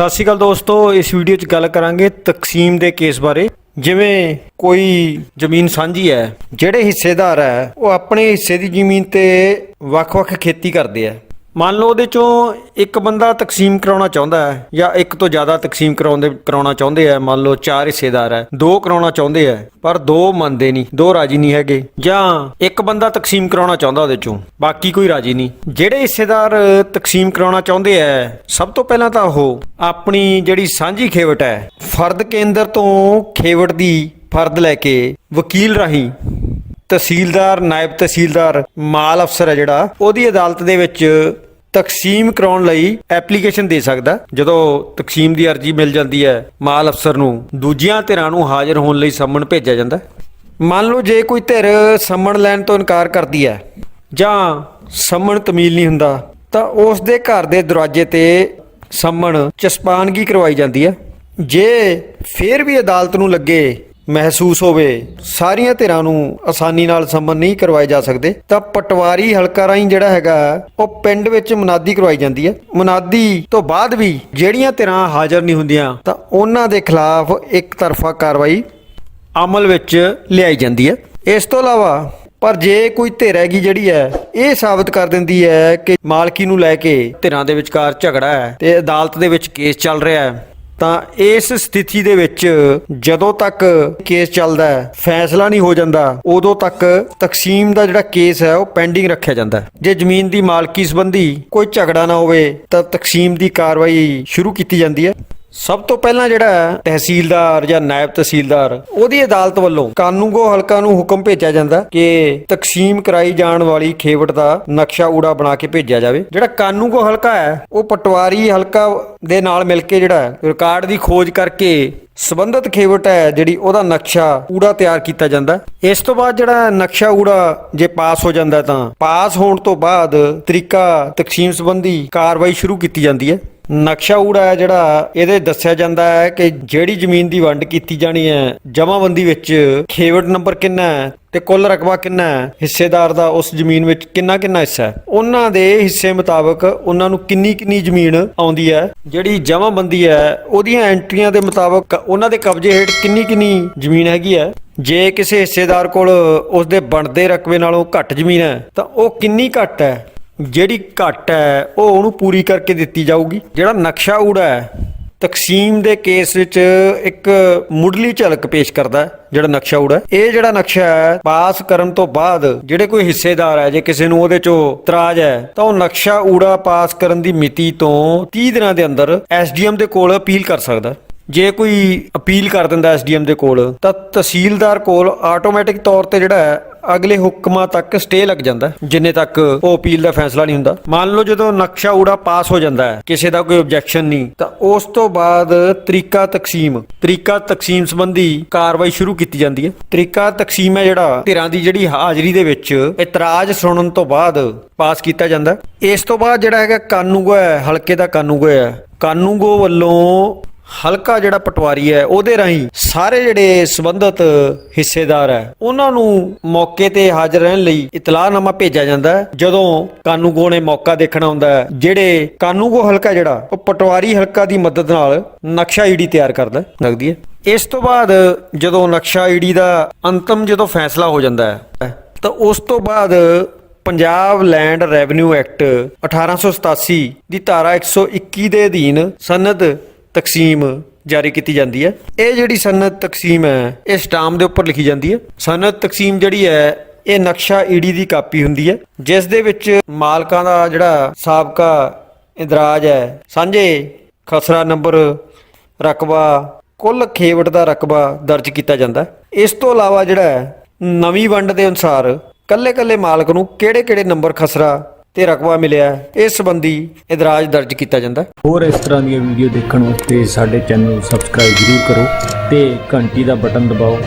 ਸਤਿ ਸ਼੍ਰੀ ਅਕਾਲ ਦੋਸਤੋ, ਇਸ ਵੀਡੀਓ 'ਚ ਗੱਲ ਕਰਾਂਗੇ ਤਕਸੀਮ ਦੇ ਕੇਸ ਬਾਰੇ। ਜਿਵੇਂ ਕੋਈ ਜ਼ਮੀਨ ਸਾਂਝੀ ਹੈ, ਜਿਹੜੇ ਹਿੱਸੇਦਾਰ ਹੈ, ਉਹ ਆਪਣੇ ਹਿੱਸੇ ਦੀ ਜ਼ਮੀਨ ਤੇ ਵੱਖ-ਵੱਖ ਖੇਤੀ ਕਰਦੇ ਆ ਮੰਨ ਲਓ ਉਹਦੇ ਚੋਂ ਇੱਕ ਬੰਦਾ ਤਕਸੀਮ ਕਰਾਉਣਾ ਚਾਹੁੰਦਾ ਹੈ ਜਾਂ ਇੱਕ ਤੋਂ ਜ਼ਿਆਦਾ ਤਕਸੀਮ ਕਰਾਉਂਦੇ, ਕਰਾਉਣਾ ਚਾਹੁੰਦੇ ਆ ਮੰਨ ਲਓ ਚਾਰ ਹਿੱਸੇਦਾਰ ਹੈ, ਦੋ ਕਰਾਉਣਾ ਚਾਹੁੰਦੇ ਆ ਪਰ ਦੋ ਮੰਨਦੇ ਨਹੀਂ, ਦੋ ਰਾਜੀ ਨਹੀਂ ਹੈਗੇ, ਜਾਂ ਇੱਕ ਬੰਦਾ ਤਕਸੀਮ ਕਰਾਉਣਾ ਚਾਹੁੰਦਾ ਉਹਦੇ ਚੋਂ, ਬਾਕੀ ਕੋਈ ਰਾਜੀ ਨਹੀਂ। ਜਿਹੜੇ ਹਿੱਸੇਦਾਰ ਤਕਸੀਮ ਕਰਾਉਣਾ ਚਾਹੁੰਦੇ ਆ ਸਭ ਤੋਂ ਪਹਿਲਾਂ ਤਾਂ ਉਹ ਆਪਣੀ ਜਿਹੜੀ ਸਾਂਝੀ ਖੇਵਟ ਹੈ, ਫਰਦ ਕੇਂਦਰ ਤੋਂ ਖੇਵਟ ਦੀ ਫਰਦ ਲੈ ਕੇ ਵਕੀਲ ਰਾਹੀਂ ਤਹਿਸੀਲਦਾਰ, ਨਾਇਬ ਤਹਿਸੀਲਦਾਰ, ਮਾਲ ਅਫਸਰ ਹੈ ਜਿਹੜਾ, ਉਹਦੀ ਅਦਾਲਤ ਦੇ ਵਿੱਚ ਤਕਸੀਮ ਕਰਾਉਣ ਲਈ ਐਪਲੀਕੇਸ਼ਨ ਦੇ ਸਕਦਾ। ਜਦੋਂ ਤਕਸੀਮ ਦੀ ਅਰਜ਼ੀ ਮਿਲ ਜਾਂਦੀ ਹੈ, ਮਾਲ ਅਫਸਰ ਨੂੰ ਦੂਜੀਆਂ ਧਿਰਾਂ ਨੂੰ ਹਾਜ਼ਰ ਹੋਣ ਲਈ ਸੰਮਣ ਭੇਜਿਆ ਜਾਂਦਾ ਮੰਨ ਲਓ ਜੇ ਕੋਈ ਧਿਰ ਸੰਮਣ ਲੈਣ ਤੋਂ ਇਨਕਾਰ ਕਰਦੀ ਹੈ, ਜਾਂ ਸੰਮਣ ਤਮੀਲ ਨਹੀਂ ਹੁੰਦਾ, ਤਾਂ ਉਸ ਦੇ ਘਰ ਦੇ ਦਰਵਾਜ਼ੇ ਤੇ ਸੰਮਣ ਚਸਪਾਨਗੀ ਕਰਵਾਈ ਜਾਂਦੀ ਹੈ। ਜੇ ਫੇਰ ਵੀ ਅਦਾਲਤ ਨੂੰ ਲੱਗੇ ਮਹਿਸੂਸ ਹੋਵੇ, ਸਾਰੀਆਂ ਧਿਰਾਂ ਨੂੰ ਆਸਾਨੀ ਨਾਲ ਸੰਬੰਧ ਨਹੀਂ ਕਰਵਾਏ ਜਾ ਸਕਦੇ, ਤਾਂ ਪਟਵਾਰੀ ਹਲਕਾ ਰਾਹੀਂ ਜਿਹੜਾ ਹੈਗਾ, ਉਹ ਪਿੰਡ ਵਿੱਚ ਮਨਾਦੀ ਕਰਵਾਈ ਜਾਂਦੀ ਹੈ। ਮੁਨਾਦੀ ਤੋਂ ਬਾਅਦ ਵੀ ਜਿਹੜੀਆਂ ਧਿਰਾਂ ਹਾਜ਼ਰ ਨਹੀਂ ਹੁੰਦੀਆਂ, ਤਾਂ ਉਹਨਾਂ ਦੇ ਖਿਲਾਫ ਇੱਕ ਤਰਫਾ ਕਾਰਵਾਈ ਅਮਲ ਵਿੱਚ ਲਿਆਈ ਜਾਂਦੀ ਹੈ। ਇਸ ਤੋਂ ਇਲਾਵਾ, ਪਰ ਜੇ ਕੋਈ ਧਿਰ ਹੈਗੀ ਜਿਹੜੀ ਹੈ, ਇਹ ਸਾਬਤ ਕਰ ਦਿੰਦੀ ਹੈ ਕਿ ਮਾਲਕੀ ਨੂੰ ਲੈ ਕੇ ਧਿਰਾਂ ਦੇ ਵਿਚਕਾਰ ਝਗੜਾ ਹੈ ਤੇ ਅਦਾਲਤ ਦੇ ਵਿੱਚ ਕੇਸ ਚੱਲ ਰਿਹਾ ਹੈ। ਤਾਂ ਇਸ ਸਥਿਤੀ ਦੇ ਵਿੱਚ ਜਦੋਂ ਤੱਕ ਕੇਸ ਚੱਲਦਾ ਹੈ, ਫੈਸਲਾ ਨਹੀਂ ਹੋ ਜਾਂਦਾ, ਉਦੋਂ ਤੱਕ ਤਕਸੀਮ ਦਾ ਜਿਹੜਾ ਕੇਸ ਹੈ, ਉਹ ਪੈਂਡਿੰਗ ਰੱਖਿਆ ਜਾਂਦਾ ਜੇ ਜ਼ਮੀਨ ਦੀ ਮਾਲਕੀ ਸੰਬੰਧੀ ਕੋਈ ਝਗੜਾ ਨਾ ਹੋਵੇ, ਤਾਂ ਤਕਸੀਮ ਦੀ ਕਾਰਵਾਈ ਸ਼ੁਰੂ ਕੀਤੀ ਜਾਂਦੀ ਹੈ। ਸਭ ਤੋਂ ਪਹਿਲਾਂ ਜਿਹੜਾ ਤਹਿਸੀਲਦਾਰ ਜਾਂ ਨਾਇਬ ਤਹਿਸੀਲਦਾਰ, ਉਹਦੀ ਅਦਾਲਤ ਵੱਲੋਂ ਕਾਨੂੰਗੋ ਹਲਕਾ ਨੂੰ ਹੁਕਮ ਭੇਜਿਆ ਜਾਂਦਾ ਕਿ ਤਕਸੀਮ ਕਰਾਈ ਜਾਣ ਵਾਲੀ ਖੇਵਟ ਦਾ ਨਕਸ਼ਾ ਊੜਾ ਬਣਾ ਕੇ ਭੇਜਿਆ ਜਾਵੇ। ਜਿਹੜਾ ਕਾਨੂੰਗੋ ਹਲਕਾ ਹੈ, ਉਹ ਪਟਵਾਰੀ ਹਲਕਾ ਦੇ ਨਾਲ ਮਿਲ ਕੇ ਜਿਹੜਾ ਰਿਕਾਰਡ ਦੀ ਖੋਜ ਕਰਕੇ ਸਬੰਧਤ ਖੇਵਟ ਹੈ, ਜਿਹੜੀ ਉਹਦਾ ਨਕਸ਼ਾ ਊੜਾ ਤਿਆਰ ਕੀਤਾ ਜਾਂਦਾ। ਇਸ ਤੋਂ ਬਾਅਦ ਜਿਹੜਾ ਨਕਸ਼ਾ ਊੜਾ ਜੇ ਪਾਸ ਹੋ ਜਾਂਦਾ ਤਾਂ ਪਾਸ ਹੋਣ ਤੋਂ ਬਾਅਦ ਤਰੀਕਾ ਤਕਸੀਮ ਸੰਬੰਧੀ ਕਾਰਵਾਈ ਸ਼ੁਰੂ ਕੀਤੀ ਜਾਂਦੀ ਹੈ। ਨਕਸ਼ਾ ਊੜਾ ਹੈ ਜਿਹੜਾ, ਇਹਦੇ ਦੱਸਿਆ ਜਾਂਦਾ ਹੈ ਕਿ ਜਿਹੜੀ ਜ਼ਮੀਨ ਦੀ ਵੰਡ ਕੀਤੀ ਜਾਣੀ ਹੈ, ਜਮਾਬੰਦੀ ਵਿੱਚ ਖੇਵਟ ਨੰਬਰ ਕਿੰਨਾ ਹੈ ਤੇ ਕੁੱਲ ਰਕਬਾ ਕਿੰਨਾ ਹੈ, ਹਿੱਸੇਦਾਰ ਦਾ ਉਸ ਜ਼ਮੀਨ ਵਿੱਚ ਕਿੰਨਾ ਕਿੰਨਾ ਹਿੱਸਾ ਹੈ। ਉਹਨਾਂ ਦੇ ਹਿੱਸੇ ਮੁਤਾਬਕ ਉਹਨਾਂ ਨੂੰ ਕਿੰਨੀ ਕਿੰਨੀ ਜ਼ਮੀਨ ਆਉਂਦੀ ਹੈ, ਜਿਹੜੀ ਜਮਾਬੰਦੀ ਹੈ, ਉਹਦੀਆਂ ਐਂਟਰੀਆਂ ਦੇ ਮੁਤਾਬਕ ਉਹਨਾਂ ਦੇ ਕਬਜ਼ੇ ਹੇਠ ਕਿੰਨੀ ਕਿੰਨੀ ਜ਼ਮੀਨ ਹੈਗੀ ਹੈ। ਜੇ ਕਿਸੇ ਹਿੱਸੇਦਾਰ ਕੋਲ ਉਸ ਦੇ ਬਣਦੇ ਰਕਬੇ ਨਾਲੋਂ ਘੱਟ ਜ਼ਮੀਨ ਹੈ, ਤਾਂ ਉਹ ਕਿੰਨੀ ਘੱਟ ਹੈ? ਜਿਹੜੀ ਘੱਟ ਹੈ, ਉਹ ਉਹਨੂੰ ਪੂਰੀ ਕਰਕੇ ਦਿੱਤੀ ਜਾਊਗੀ। ਜਿਹੜਾ ਨਕਸ਼ਾ ਊੜਾ ਹੈ, ਤਕਸੀਮ ਦੇ ਕੇਸ ਵਿੱਚ ਇੱਕ ਮੁੱਢਲੀ ਝਲਕ ਪੇਸ਼ ਕਰਦਾ ਜਿਹੜਾ ਨਕਸ਼ਾ ਊੜਾ ਇਹ ਜਿਹੜਾ ਨਕਸ਼ਾ ਹੈ, ਪਾਸ ਕਰਨ ਤੋਂ ਬਾਅਦ ਜਿਹੜੇ ਕੋਈ ਹਿੱਸੇਦਾਰ ਹੈ, ਜੇ ਕਿਸੇ ਨੂੰ ਉਹਦੇ ਚੋਂ ਇਤਰਾਜ਼ ਹੈ, ਤਾਂ ਉਹ ਨਕਸ਼ਾ ਊੜਾ ਪਾਸ ਕਰਨ ਦੀ ਮਿਤੀ ਤੋਂ 30 ਦਿਨਾਂ ਦੇ ਅੰਦਰ ਐਸਡੀਐਮ ਦੇ ਕੋਲ ਅਪੀਲ ਕਰ ਸਕਦਾ ਜੇ ਕੋਈ ਅਪੀਲ ਕਰ ਦਿੰਦਾ ਐਸਡੀਐਮ ਦੇ ਕੋਲ, ਤਾਂ ਤਹਿਸੀਲਦਾਰ ਕੋਲ ਆਟੋਮੈਟਿਕ ਤੌਰ ਤੇ ਜਿਹੜਾ ਅਗਲੇ ਹੁਕਮਾਂ ਤੱਕ ਸਟੇ ਲੱਗ ਜਾਂਦਾ ਜਿੰਨੇ ਤੱਕ ਉਹ ਅਪੀਲ ਦਾ ਫੈਸਲਾ ਨਹੀਂ ਹੁੰਦਾ। ਮੰਨ ਲਓ ਜਦੋਂ ਨਕਸ਼ਾ ਊੜਾ ਪਾਸ ਹੋ ਜਾਂਦਾ ਹੈ, ਕਿਸੇ ਦਾ ਕੋਈ ਆਬਜੈਕਸ਼ਨ ਨਹੀਂ, ਤਾਂ ਉਸ ਤੋਂ ਬਾਅਦ ਤਰੀਕਾ ਤਕਸੀਮ ਤਰੀਕਾ ਤਕਸੀਮ ਸੰਬੰਧੀ ਕਾਰਵਾਈ ਸ਼ੁਰੂ ਕੀਤੀ ਜਾਂਦੀ ਹੈ। ਤਰੀਕਾ ਤਕਸੀਮ ਹੈ ਜਿਹੜਾ ਧਿਰਾਂ ਦੀ ਜਿਹੜੀ ਹਾਜ਼ਰੀ ਦੇ ਵਿੱਚ ਇਤਰਾਜ਼ ਸੁਣਨ ਤੋਂ ਬਾਅਦ ਪਾਸ ਕੀਤਾ ਜਾਂਦਾ ਇਸ ਤੋਂ ਬਾਅਦ ਜਿਹੜਾ ਹੈਗਾ ਕਾਨੂੰਗੋ ਹੈ, ਹਲਕੇ ਦਾ ਕਾਨੂੰਗੋ ਹੈ। ਕਾਨੂੰਗੋ ਵੱਲੋਂ ਹਲਕਾ ਜਿਹੜਾ ਪਟਵਾਰੀ ਹੈ, ਉਹਦੇ ਰਾਹੀਂ ਸਾਰੇ ਜਿਹੜੇ ਸੰਬੰਧਿਤ ਹਿੱਸੇਦਾਰ ਹੈ, ਉਹਨਾਂ ਨੂੰ ਮੌਕੇ ਤੇ ਹਾਜ਼ਰ ਰਹਿਣ ਲਈ ਇਤਲਾਹਨਾਮਾ ਭੇਜਿਆ ਜਾਂਦਾ ਹੈ। ਜਦੋਂ ਕਾਨੂੰਗੋ ਨੇ ਮੌਕਾ ਦੇਖਣਾ ਹੁੰਦਾ ਹੈ, ਜਿਹੜੇ ਕਾਨੂੰਗੋ ਹਲਕਾ ਜਿਹੜਾ, ਉਹ ਪਟਵਾਰੀ ਹਲਕਾ ਦੀ ਮਦਦ ਨਾਲ ਨਕਸ਼ਾ ਈਡੀ ਤਿਆਰ ਕਰਦਾ ਲੱਗਦੀ ਹੈ। ਇਸ ਤੋਂ ਬਾਅਦ ਜਦੋਂ ਨਕਸ਼ਾ ਈਡੀ ਦਾ ਅੰਤਮ ਜਦੋਂ ਫੈਸਲਾ ਹੋ ਜਾਂਦਾ ਹੈ, ਤਾਂ ਉਸ ਤੋਂ ਬਾਅਦ ਪੰਜਾਬ ਲੈਂਡ ਰੈਵਨਿਊ ਐਕਟ 1887 ਦੀ ਧਾਰਾ 121 ਦੇ ਅਧੀਨ ਸਨਦ ਤਕਸੀਮ ਜਾਰੀ ਕੀਤੀ ਜਾਂਦੀ ਹੈ। ਇਹ ਜਿਹੜੀ ਸਨਦ ਤਕਸੀਮ ਹੈ, ਇਹ ਸਟਾਮ ਦੇ ਉੱਪਰ ਲਿਖੀ ਜਾਂਦੀ ਹੈ। ਸਨਦ ਤਕਸੀਮ ਜਿਹੜੀ ਹੈ, ਇਹ ਨਕਸ਼ਾ ਈਡੀ ਦੀ ਕਾਪੀ ਹੁੰਦੀ ਹੈ, ਜਿਸ ਦੇ ਵਿੱਚ ਮਾਲਕਾਂ ਦਾ ਜਿਹੜਾ ਸਾਬਕਾ ਇੰਦਰਾਜ ਹੈ, ਸਾਂਝੇ ਖਸਰਾ ਨੰਬਰ ਰਕਬਾ, ਕੁੱਲ ਖੇਵਟ ਦਾ ਰਕਬਾ ਦਰਜ ਕੀਤਾ ਜਾਂਦਾ ਇਸ ਤੋਂ ਇਲਾਵਾ ਜਿਹੜਾ ਨਵੀਂ ਵੰਡ ਦੇ ਅਨੁਸਾਰ ਕੱਲੇ-ਕੱਲੇ ਮਾਲਕ ਨੂੰ ਕਿਹੜੇ-ਕਿਹੜੇ ਨੰਬਰ ਖਸਰਾ ਤੇ ਰਕਬਾ ਮਿਲਿਆ ਹੈ, ਇਸ ਸੰਬੰਧੀ ਇਤਰਾਜ਼ ਦਰਜ ਕੀਤਾ ਜਾਂਦਾ ਹੈ। ਹੋਰ ਇਸ ਤਰ੍ਹਾਂ ਦੀਆਂ ਵੀਡੀਓ ਦੇਖਣ ਵਾਸਤੇ ਸਾਡੇ ਚੈਨਲ ਨੂੰ ਸਬਸਕ੍ਰਾਈਬ ਜ਼ਰੂਰ ਕਰੋ ਤੇ ਘੰਟੀ ਦਾ ਬਟਨ ਦਬਾਓ